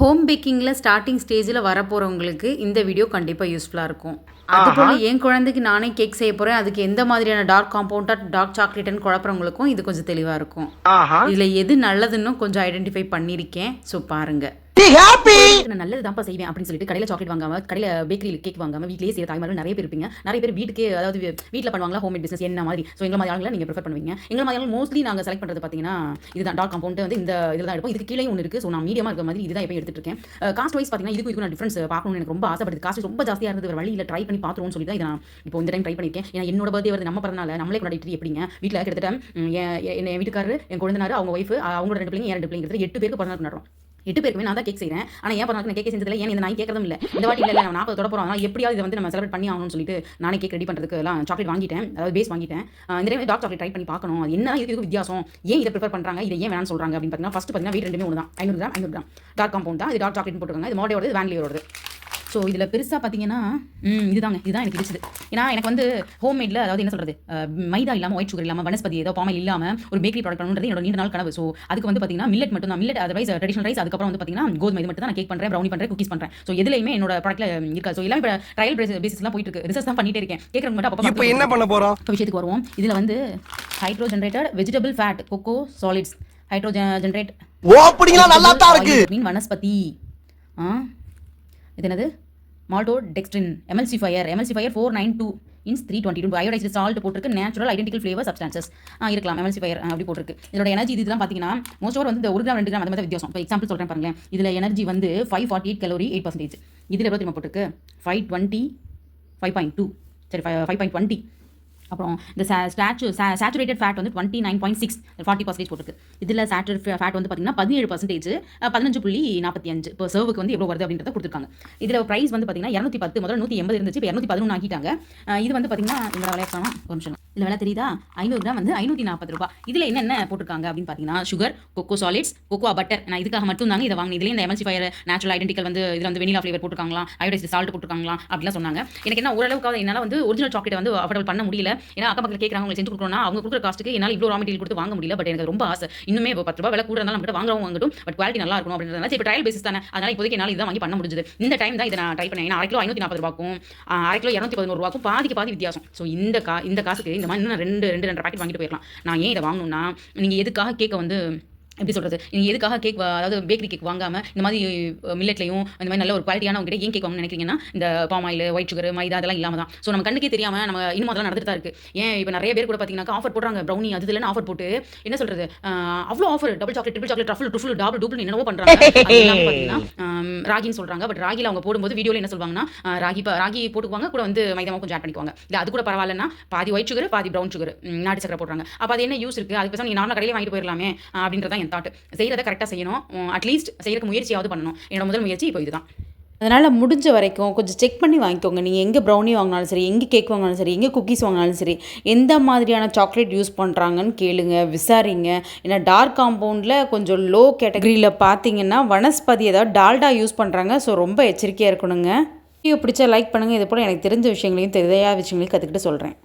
Home பேக்கிங்கில் starting ஸ்டேஜில் வரப்போகிறவங்களுக்கு இந்த video கண்டிப்பாக யூஸ்ஃபுல்லாக இருக்கும். அதுபோல் என் குழந்தைக்கு நானே கேக் செய்ய போகிறேன் அதுக்கு எந்த மாதிரியான டார்க் காம்பவுண்டாக டார்க் சாக்லேட்னு குழப்பறவங்களுக்கும் இது கொஞ்சம் தெளிவாக இருக்கும். இதில் எது நல்லதுன்னு கொஞ்சம் ஐடென்டிஃபை பண்ணியிருக்கேன். ஸோ பாருங்கள் நான் நல்லது தான்ப்பா செய்வேன் அப்படின்னு சொல்லிட்டு கடையில் சாக்லேட் வாங்காம கடையில் பேக்கரி கேக் வாங்காம வீட்லேயே செய்ய தாய்மார்கள் நிறைய பேர் இருப்பீங்க. நிறைய பேர் வீட்டுக்கே அதாவது வீட்டில் பண்ணுவாங்களா ஹோம் மேட் பிஸ்னஸ் என்ன மாதிரி? ஸோ எங்களை மாதிரி ஆளுங்களை நீங்கள் ப்ரிஃபர் பண்ணுவீங்க. எங்களை மாதிரி ஆளுங்க மோஸ்ட்லி நாங்கள் செலக்ட் பண்ணுறது பார்த்தீங்கன்னா இதுதான். டார்க் காம்பவுண்ட் வந்து இந்த இதில் தான் எடுப்போம். இதுக்கு கீழே ஒன்று இருக்குது ஸோ நான் மீடியமாக இருக்க மாதிரி இதுதான் எப்போ எடுத்துட்டு இருக்கேன். காஸ்ட் வைஸ் பார்த்தீங்கன்னா இதுக்கு இதுக்கு நான் டிஃபரன்ஸ் பார்க்கணும்னு எனக்கு ரொம்ப ஆசைப்படுது. காஸ்ட் ரொம்ப ஜாஸ்தியாக இருந்தது. ஒரு வழியில் ட்ரை பண்ணி பார்த்துருவோம்னு சொல்லி தான் இதை நான் இப்போ இந்த டைம் ட்ரை பண்ணியிருக்கேன். ஏன்னா என்னோட பர்த்டே வருது. நம்ம பிறந்தனால நம்மளே கொண்டாடிட்டு எப்படிங்க? வீட்டில் கிட்டத்தட்ட என் வீட்டுக்காரர் என் வீட்டுக்காரரு என் குழந்தைனாரு அவங்க ஒய்ஃப் அவங்களோட ரெண்டு பிள்ளைங்க என் ரெண்டு பிள்ளைங்க எட்டு பேருக்கு பிறந்தநாள் கொண்டாடுறோம். எட்டு பேருக்குமே நான் தான் கேக் செய்கிறேன் ஆனால் ஏன் பண்ணாலும் நான் கேக் செஞ்சதில்லை? ஏன் இந்த நான் கேட்கறதும் இல்லை. இந்த வாட்டி இல்லை நான் நாற்பது தொட போகிறோம் எப்படியாவது இதை வந்து நம்ம செலிப்ரேட் பண்ணி ஆகணும்னு சொல்லிட்டு நானே கேக் ரெடி பண்ணுறதுக்கு எல்லாம் சாக்லேட் வாங்கிட்டேன். அதாவது பேஸ் வாங்கிட்டேன். இந்த டைம் டார்க் சாக்லேட் ட்ரை பண்ணி பார்க்கணும். அது என்ன இதுக்கு வித்தியாசம்? ஏன் இதை ப்ரிஃபர் பண்ணுறாங்க இதை ஏன் வேணாம்னு சொல்கிறாங்க அப்படின்னு பார்த்தீங்கன்னா ஃபஸ்ட்டு பார்த்தீங்கன்னா வீட்டு ரெண்டுமே ஒன்று தான் ஐநூறு கிராம் ஐநூறு கிராம். டார்க் காம்பவுண்ட் தான். இது டார்க் சாக்லேட் போட்டுருக்காங்க. இது மோடையோட வேன்லியோட ஸோ இதில் பெருசாக பார்த்தீங்கன்னா இதுதாங்க இதுதான் எனக்கு பிடிச்சது. ஏன்னா எனக்கு வந்து ஹோம்மேடில் அதாவது என்ன சொல்கிறது மைதா இல்லாமல் ஒயிட் சுகர் இல்லாமல் வனஸ்பதி ஏதோ பாமல் இல்லாமல் ஒரு பேக்கரி ப்ராடக்ட் பண்ணுறது என்னோட நீண்ட நாள் கனவு. ஸோ அதுக்கு வந்து பார்த்தீங்கன்னா மில்லட் மட்டும் தான் மில்லட் அதர்வைஸ் ட்ரெடிஷனல் ரைஸ் அதுக்கப்புறம் வந்து பார்த்தீங்கன்னா கோதுமை இது மட்டும் தான் நான் கேக் பண்ணுறேன் ப்ரௌனி பண்ணுறேன் குக்கீஸ் பண்ணுறேன் ஸோ எதுலையுமே என்னோட ப்ராடக்ட்ல இருக்காது. ஸோ எல்லாம் இப்போ ட்ரையல் பேசிஸ்லாம் போயிட்டு இருக்கு. ரிசர்ச் தான் பண்ணிட்டே இருக்கேன். கேட்குறது மட்டும் அப்போ இப்போ என்ன பண்ண போறோம்? இப்போ விஷயத்துக்கு வருவோம். இதில் வந்து hydro generated vegetable fat cocoa solids hydro generate ஓப்பனிங்லாம் நல்லா தான் இருக்கு. மீன் வனஸ்பதி. ஆ? இது என்னது? Maltodextrin emulsifier emulsifier four nine two INS three twenty two iodised salt போட்டிருக்கு நேச்சுரல் ஐடென்டிக்கல் ஃப்ளேவர் சப்ஸ்டான்சஸ் இருக்கலாம் எம்எல்சிஃபயர் அப்படி போட்டிருக்கு. இதோட எனர்ஜி இதெல்லாம் பார்த்தீங்கன்னா மோஸ்ட் ஓவர் வந்து ஒரு கிராம் ரெண்டு கிராம் அந்த மாதிரி வித்தியாசம். இப்போ எக்ஸாம்பிள் சொல்கிறேன் பாருங்களேன். இதில் எனர்ஜி வந்து five forty eight calorie eight percentage இதில் எவ்வளோ திரும்ப போட்டிருக்கு? Five twenty five point two சரி ஃபைவ் ஃபைவ் பாயிண்ட் டுவெண்ட்டி அப்புறம் இந்த ஸ்டாச்சு சேச்சுரேட்டட் ஃபேட் வந்து twenty nine point six forty percentage போட்டுருக்கு. இதில் சேச்சுரேட் ஃபேட் வந்து பார்த்தீங்கன்னா பதினேழு பர்சன்டேஜ் பதினஞ்சு புள்ளி நாற்பத்தி அஞ்சு இப்போ சர்வுக்கு வந்து எவ்வளோ வருது அப்படின்றத கொடுத்துருக்காங்க. இதில் ப்ரைஸ் வந்து பார்த்தீங்கன்னா இரநூத்தி பத்து முதல்ல நூற்றி எண்பது இருந்துச்சு இப்போ இரநூத்தி பதினொன்று ஆக்கிட்டாங்க. இது வந்து பார்த்தீங்கன்னா இந்த விளையாட்டு ஒரு நிமிஷம். இதில் விலை தெரியுதா? ஐநூறு கிராம் வந்து ஐநூற்றி நாற்பது ரூபாய் இதில் என்னென்ன போட்டிருக்காங்க அப்படின்னு பார்த்தீங்கன்னா sugar cocoa solids cocoa butter நான் இதுக்காக மட்டும் தாங்க இதை வாங்கினது இதுலேயே இந்த எம்எல்சி ஃபயர் நேச்சுரல் ஐடென்டிக்கல் வந்து இதில் வந்து வெனிலா ஃப்ளேவர் போட்டுருக்காங்களா? ஐடைஸ் சால்ட் போட்டுருக்காங்களா? அப்படிலாம் சொன்னாங்க. எனக்கு என்ன ஓரளவுக்கு என்னால் வந்து ஒரிஜினல் சாக்லேட் வந்து அஃபோர்டபுள் பண்ண முடியல. ஏன்னா அக்கம் பக்கத்தில் கேட்குறாங்க உங்களுக்கு செஞ்சு கொடுக்கணும்னா அவங்க கொடுக்குற காஸ்ட்டுக்கு என்னால் இவ்வளோ ரா மெட்டீரியல் கொடுத்து வாங்க முடியல. பட் எனக்கு ரொம்ப ஆசை. இன்னுமே இப்போ பத்து ரூபா விலை கூட இருந்தாலும் நம்மகிட்ட வாங்குறவங்க வாங்கட்டும். பட் குவாலிட்டி நல்லா இருக்கணும் அப்படின்றதுனால இப்போ ட்ரையல் பேசிஸ் தானே. அதனால இப்போதைக்கு என்னால் இதான் வாங்கி பண்ண முடிஞ்சது. இந்த டைம் தான் இதை நான் ட்ரை பண்ணேன். ஏன்னா அரை கிலோ ஐநூற்றி நாற்பது ரூபாக்கும் அரை கிலோ இரநூத்தி பதினோரு ரூபாக்கும் பாதிக்கு பாதி வித்தியாசம். ஸோ இந்த கா இந்த காசுக்கு இந்த இன்னும் ரெண்டு ரெண்டு ரெண்டு பாக்கெட் வாங்கிட்டு போயிடலாம் நான் ஏன் இதை வாங்கணும்னா நீங்கள் எதுக்காக கேக்கை வந்து எப்படி சொல்கிறது நீங்கள் எதுக்காக கேக் அதாவது பேக்கரி கேக் வாங்காமல் இந்த மாதிரி மில்லட்லையும் இந்த மாதிரி நல்ல ஒரு குவாலிட்டியான உங்ககிட்ட ஏன் கேக் வாங்கணும்னு நினைக்கிறீங்கன்னா இந்த palm oil white sugar maida அதெல்லாம் இல்லாமல் தான். ஸோ நம்ம கண்ணுக்கே தெரியாமல் நம்ம இன்னும் அதெல்லாம் நடந்துட்டு தான் இருக்குது ஏன் இப்போ நிறைய பேர் கூட பார்த்தீங்கன்னா ஆஃபர் போடுறாங்க ப்ரௌனி அது இல்லைன்னு ஆஃபர் போட்டு என்ன சொல்கிறது அவ்வளோ offer double chocolate triple chocolate truffle trifle double double என்னவோ பண்ணுறாங்க அது பார்த்தீங்கன்னா ராகின்னு சொல்கிறாங்க பட் ராகியில் அவங்க போடும்போது வீடியோவில் என்ன சொல்லுவாங்கன்னா ராகி இப்போ ராகி போட்டுக்குவாங்க கூட வந்து மைதாவும் கொஞ்சம் ஆட் பண்ணிக்குவாங்க. இல்லை அது கூட பரவாயில்லன்னா பாதி ஒயிட் சுகர் பாதி ப்ரௌன் சுகர் நாட்டு சக்கரை போடுறாங்க. அப்போ அது என்ன யூஸ் இருக்குது அதுக்கு பேசாம நீ நார்மலாக கடையிலே வாங்கிட்டு போயிடலாமே அப்படின்றதான் என் தாட் செய்கிறத கரெக்டாக செய்யணும். அட்லீஸ்ட் செய்கிறதுக்கு முயற்சியாவது பண்ணணும். என்னோட முதல் முயற்சி இப்போ இதுதான். அதனால் முடிஞ்ச வரைக்கும் கொஞ்சம் செக் பண்ணி வாங்கிக்கோங்க. நீங்கள் எங்கே ப்ரௌனி வாங்கினாலும் சரி எங்கே கேக் வாங்கினாலும் சரி எங்கே குக்கீஸ் வாங்கினாலும் சரி எந்த மாதிரியான சாக்லேட் யூஸ் பண்ணுறாங்கன்னு கேளுங்க விசாரிங்க. ஏன்னா டார்க் காம்பவுண்டில் கொஞ்சம் லோ கேட்டகரியில் பார்த்தீங்கன்னா வனஸ்பதி ஏதாவது டால்டா யூஸ் பண்ணுறாங்க ஸோ ரொம்ப எச்சரிக்கையாக இருக்கணுங்க. வீடியோ பிடிச்சா லைக் பண்ணுங்கள் இது போல் எனக்கு தெரிஞ்ச விஷயங்களையும் தெரியாத விஷயங்களையும் கற்றுக்கிட்டு சொல்கிறேன்